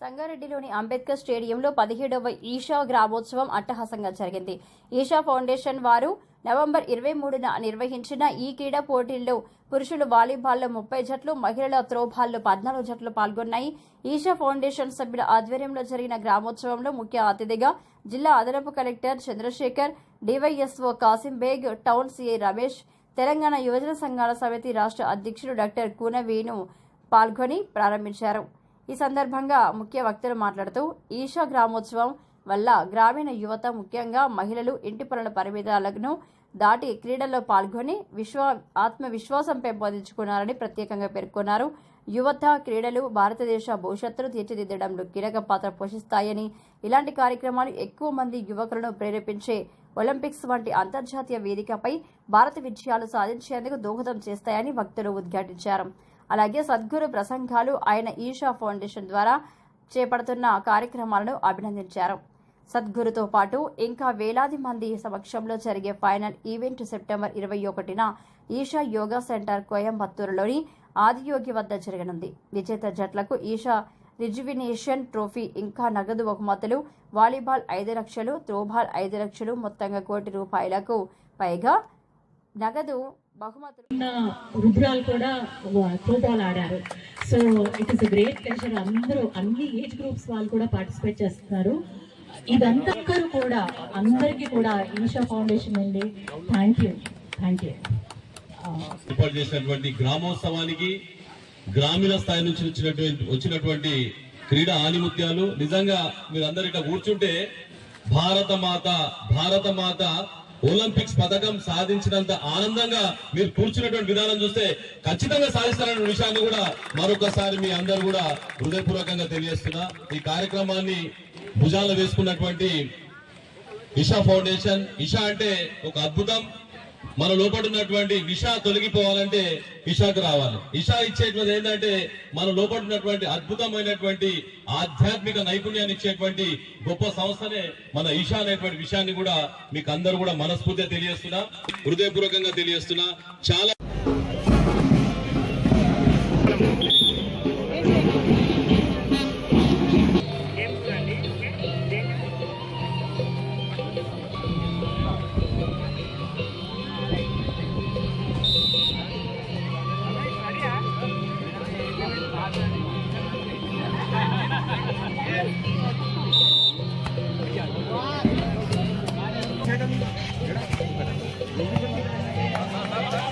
సంగారెడ్డిలోని అంబేద్కర్ స్టేడియంలో పదిహేడవ ఈషా గ్రామోత్సవం అట్టహాసంగా జరిగింది. ఈషా ఫౌండేషన్ వారు నవంబర్ ఇరవై మూడున నిర్వహించిన ఈ క్రీడా పోటీల్లో పురుషులు వాలీబాల్లో ముప్పై జట్లు మహిళల త్రోబాల్లో పద్నాలుగు జట్లు పాల్గొన్నాయి. ఈషా ఫౌండేషన్ సభ్యుల ఆధ్వర్యంలో జరిగిన గ్రామోత్సవంలో ముఖ్య అతిథిగా జిల్లా అదనపు collector Chandrashekar DYSO Kasim Baig town CI Ramesh Telangana యువజన సంఘాల సమితి రాష్ట్ర అధ్యక్షుడు డాక్టర్ కూనవేణు పాల్గొని ప్రారంభించారు. ఈ సందర్భంగా ముఖ్య వక్తలు మాట్లాడుతూ ఈషా గ్రామోత్సవం వల్ల గ్రామీణ యువత ముఖ్యంగా మహిళలు ఇంటి పనుల పరిమితాలను దాటి క్రీడల్లో పాల్గొని విశ్వ ఆత్మవిశ్వాసం పెంపొందించుకున్నారని ప్రత్యేకంగా పేర్కొన్నారు. యువత క్రీడలు భారతదేశ భవిష్యత్తును తీర్చిదిద్దడంలో కీలక పాత్ర పోషిస్తాయని ఇలాంటి కార్యక్రమాలు ఎక్కువ మంది యువకులను ప్రేరేపించే ఒలింపిక్స్ వంటి అంతర్జాతీయ వేదికపై భారత విజయాలు సాధించేందుకు దోహదం చేస్తాయని భక్తులు ఉద్ఘాటించారు. అలాగే సద్గురు ప్రసంగాలు ఆయన ఈషా ఫౌండేషన్ ద్వారా చేపడుతున్న కార్యక్రమాలను అభినందించారు. సద్గురుతో పాటు ఇంకా వేలాది మంది సమక్షంలో జరిగే ఫైనల్ ఈవెంట్ సెప్టెంబర్ ఇరవై ఒకటిన ఈషా యోగా సెంటర్ కోయంబత్తూరులోని ఆదియోగి వద్ద జరగనుంది. విజేత జట్లకు ఈషా రిజువినేషన్ ట్రోఫీ ఇంకా నగదు బహుమతులు వాలీబాల్ ఐదు లక్షలు త్రోబాల్ ఐదు లక్షలు మొత్తంగా కోటి రూపాయలకు పైగా నగదు బహుమతులు. రుద్రాలు కూడా త్రోబాల్ ఆడారు. So it is great pleasure అందరూ అన్ని ఏజ్ గ్రూప్స్ వాళ్ళు కూడా పార్టిసిపేట్ చేస్తున్నారు. ఇదంతా కూడా అందరికీ కూడా ఈషా ఫౌండేషన్ నుండి థ్యాంక్ యూ థ్యాంక్ యూ ఏర్పాటు చేసినటువంటి గ్రామోత్సవానికి గ్రామీణ స్థాయి నుంచి వచ్చినటువంటి వచ్చినటువంటి క్రీడా ఆనిముత్యాలు. నిజంగా మీరందరూ ఇక్కడ కూర్చుంటే భారత మాత భారత మాత ఒలింపిక్స్ పథకం సాధించినంత ఆనందంగా మీరు కూర్చున్నటువంటి విధానం చూస్తే ఖచ్చితంగా సాధిస్తారనే విషయాన్ని కూడా మరొకసారి మీ అందరు కూడా హృదయపూర్వకంగా తెలియజేస్తున్నా. ఈ కార్యక్రమాన్ని భుజాలు వేసుకున్నటువంటి ఇషా ఫౌండేషన్. ఇషా అంటే ఒక అద్భుతం. మన లోపల ఉన్నటువంటి విష తొలగిపోవాలంటే ఇషాకు రావాలి. ఇషా ఇచ్చేటువంటి ఏంటంటే మన లోపల ఉన్నటువంటి అద్భుతమైనటువంటి ఆధ్యాత్మిక నైపుణ్యాన్ని ఇచ్చేటువంటి గొప్ప సంస్థనే మన ఇషా అనేటువంటి విషయాన్ని కూడా మీకు అందరూ కూడా మనస్ఫూర్తిగా తెలియజేస్తున్నా హృదయపూర్వకంగా తెలియజేస్తున్నా. చాలా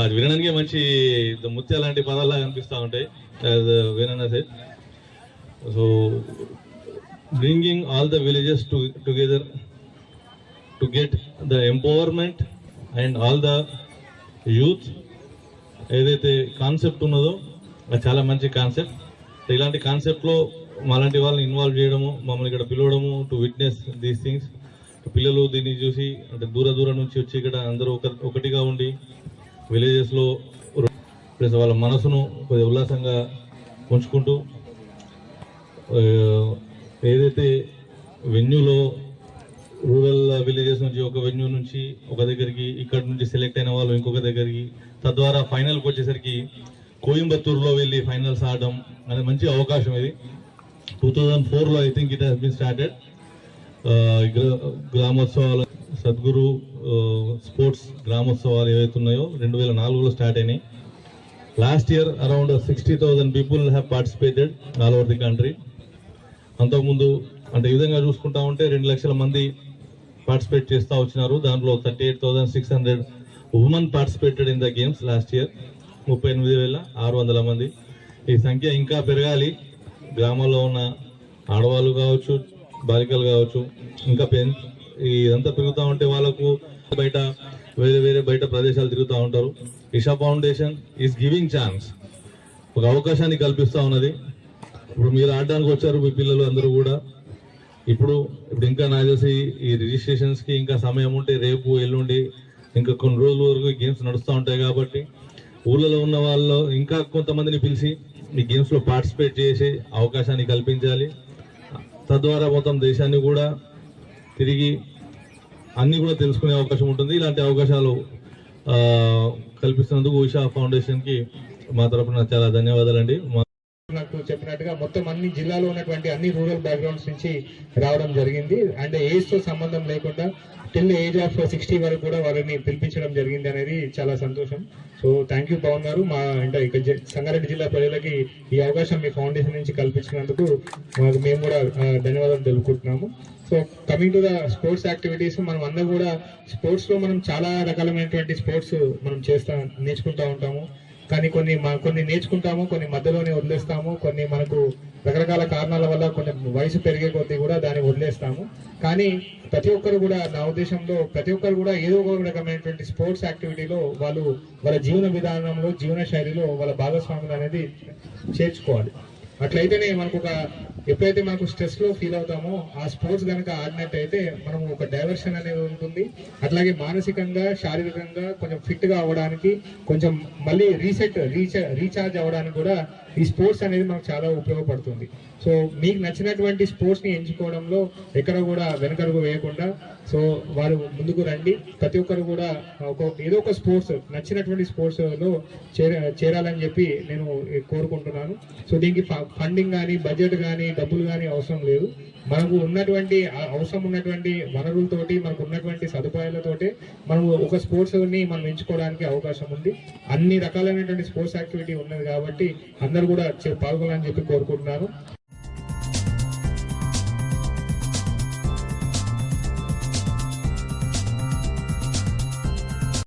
అది వినడానికి మంచి ముత్య లాంటి పదాల్లా అనిపిస్తూ ఉంటాయి. వినన్నా sir? So bringing all the villages to together to get the empowerment and all the youth ఏదైతే కాన్సెప్ట్ ఉన్నదో అది చాలా మంచి కాన్సెప్ట్ ఇలాంటి కాన్సెప్ట్లో మాలాంటి వాళ్ళని ఇన్వాల్వ్ చేయడము మమ్మల్ని ఇక్కడ పిలవడము టు విట్నెస్ దీస్ థింగ్స్ పిల్లలు దీన్ని చూసి అంటే దూర దూరం నుంచి వచ్చి ఇక్కడ అందరూ ఒక ఒకటిగా ఉండి విలేజెస్లో ప్లస్ వాళ్ళ మనసును కొద్దిగా ఉల్లాసంగా ఉంచుకుంటూ ఏదైతే వెన్యూలో రూరల్ విలేజెస్ నుంచి ఒక వెన్యూ నుంచి ఒక దగ్గరికి ఇక్కడ నుంచి సెలెక్ట్ అయిన వాళ్ళు ఇంకొక దగ్గరికి తద్వారా ఫైనల్కి వచ్చేసరికి కోయంబత్తూరులో వెళ్ళి ఫైనల్స్ ఆడడం అనేది మంచి అవకాశం ఇది. టూ థౌజండ్ ఫోర్లో I think it has been started గ్రామోత్సవాలు Sadhguru uh, sports గ్రామోత్సవాలు ఏవైతే ఉన్నాయో రెండు వేల నాలుగులో స్టార్ట్ అయినాయి. Last year around sixty thousand people have participated all over the country అంతకుముందు అంటే ఈ విధంగా చూసుకుంటా ఉంటే రెండు లక్షల మంది పార్టిసిపేట్ చేస్తూ వచ్చినారు. దాంట్లో thirty eight thousand six hundred women participated in the games last year ముప్పై ఎనిమిది వేల ఆరు వందల మంది. ఈ సంఖ్య ఇంకా పెరగాలి. గ్రామాల్లో ఉన్న ఆడవాళ్ళు కావచ్చు బాలికలు కావచ్చు ఇంకా పెన్ ఇదంతా పెరుగుతూ ఉంటే వాళ్ళకు బయట వేరే వేరే బయట ప్రదేశాలు తిరుగుతూ ఉంటారు. Isha Foundation is giving chance ఒక అవకాశాన్ని కల్పిస్తూ ఉన్నది. ఇప్పుడు మీరు ఆడడానికి వచ్చారు మీ పిల్లలు అందరూ కూడా. ఇప్పుడు ఇప్పుడు ఇంకా నాకు తెలిసి ఈ రిజిస్ట్రేషన్స్కి ఇంకా సమయం ఉంటే రేపు ఎల్లుండి ఇంకా కొన్ని రోజుల వరకు గేమ్స్ నడుస్తూ ఉంటాయి కాబట్టి ఊళ్ళలో ఉన్న వాళ్ళు ఇంకా కొంతమందిని పిలిచి ఈ గేమ్స్లో పార్టిసిపేట్ చేసే అవకాశాన్ని కల్పించాలి. తద్వారా మొత్తం దేశాన్ని కూడా తిరిగి అన్ని కూడా తెలుసుకునే అవకాశం ఉంటుంది. ఇలాంటి అవకాశాలు కల్పిస్తున్నందుకు ఉషా ఫౌండేషన్కి మా తరపున చాలా ధన్యవాదాలండి. చెప్పినట్టుగా మొత్తం అన్ని జిల్లాలో ఉన్నటువంటి అన్ని రూరల్ బ్యాక్గ్రౌండ్స్ నుంచి రావడం జరిగింది. అండ్ ఏజ్తో సంబంధం లేకుండా టిల్ ఏజ్ ఆఫ్ సిక్స్టీ వరకు కూడా వారిని పిలిపించడం జరిగింది అనేది చాలా సంతోషం. సో థ్యాంక్ యూ పవన్ గారు. మా అంటే ఇక్కడ జ- సంగారెడ్డి జిల్లా ప్రజలకి ఈ అవకాశం మీ ఫౌండేషన్ నుంచి కల్పించినందుకు మాకు మేము కూడా ధన్యవాదాలు తెలుపుకుంటున్నాము. So coming to the sports activities మనం అందరూ కూడా స్పోర్ట్స్లో మనం చాలా రకాలమైనటువంటి స్పోర్ట్స్ మనం చేస్తా నేర్చుకుంటూ ఉంటాము. కానీ కొన్ని కొన్ని నేర్చుకుంటాము కొన్ని మధ్యలోనే వదిలేస్తాము కొన్ని మనకు రకరకాల కారణాల వల్ల కొన్ని వయసు పెరిగే కొద్దీ కూడా దాన్ని వదిలేస్తాము. కానీ ప్రతి ఒక్కరు కూడా నా ఉద్దేశంలో ప్రతి ఒక్కరు కూడా ఏదో ఒక రకమైనటువంటి స్పోర్ట్స్ యాక్టివిటీలో వాళ్ళు వాళ్ళ జీవన విధానంలో జీవన శైలిలో వాళ్ళ భాగస్వాములు అనేది చేర్చుకోవాలి. అట్లయితేనే మనకు ఒక ఎప్పుడైతే మనకు స్ట్రెస్లో ఫీల్ అవుతామో ఆ స్పోర్ట్స్ కనుక ఆడినట్టయితే మనం ఒక డైవర్షన్ అనేది ఉంటుంది. అట్లాగే మానసికంగా శారీరకంగా కొంచెం ఫిట్గా అవ్వడానికి కొంచెం మళ్ళీ రీసెట్ రీఛార్జ్ అవ్వడానికి కూడా ఈ స్పోర్ట్స్ అనేది మనకు చాలా ఉపయోగపడుతుంది. సో మీకు నచ్చినటువంటి స్పోర్ట్స్ని ఎంచుకోవడంలో ఎక్కడ కూడా వెనకడుగు వేయకుండా సో వారు ముందుకు రండి. ప్రతి ఒక్కరు కూడా ఒక ఏదో ఒక స్పోర్ట్స్ నచ్చినటువంటి స్పోర్ట్స్లో చేర చేరాలని చెప్పి నేను కోరుకుంటున్నాను. సో దీనికి ఫండింగ్ కానీ బడ్జెట్ కానీ డబ్బులు కానీ అవసరం లేదు. మనకు ఉన్నటువంటి అవసరం ఉన్నటువంటి వనరులతోటి మనకు ఉన్నటువంటి సదుపాయాలతోటి మనం ఒక స్పోర్ట్స్ని మనం ఎంచుకోవడానికి అవకాశం ఉంది. అన్ని రకాలైనటువంటి స్పోర్ట్స్ యాక్టివిటీ ఉన్నది కాబట్టి అందరూ కూడా పాల్గొనాలని చెప్పి కోరుకుంటున్నాను.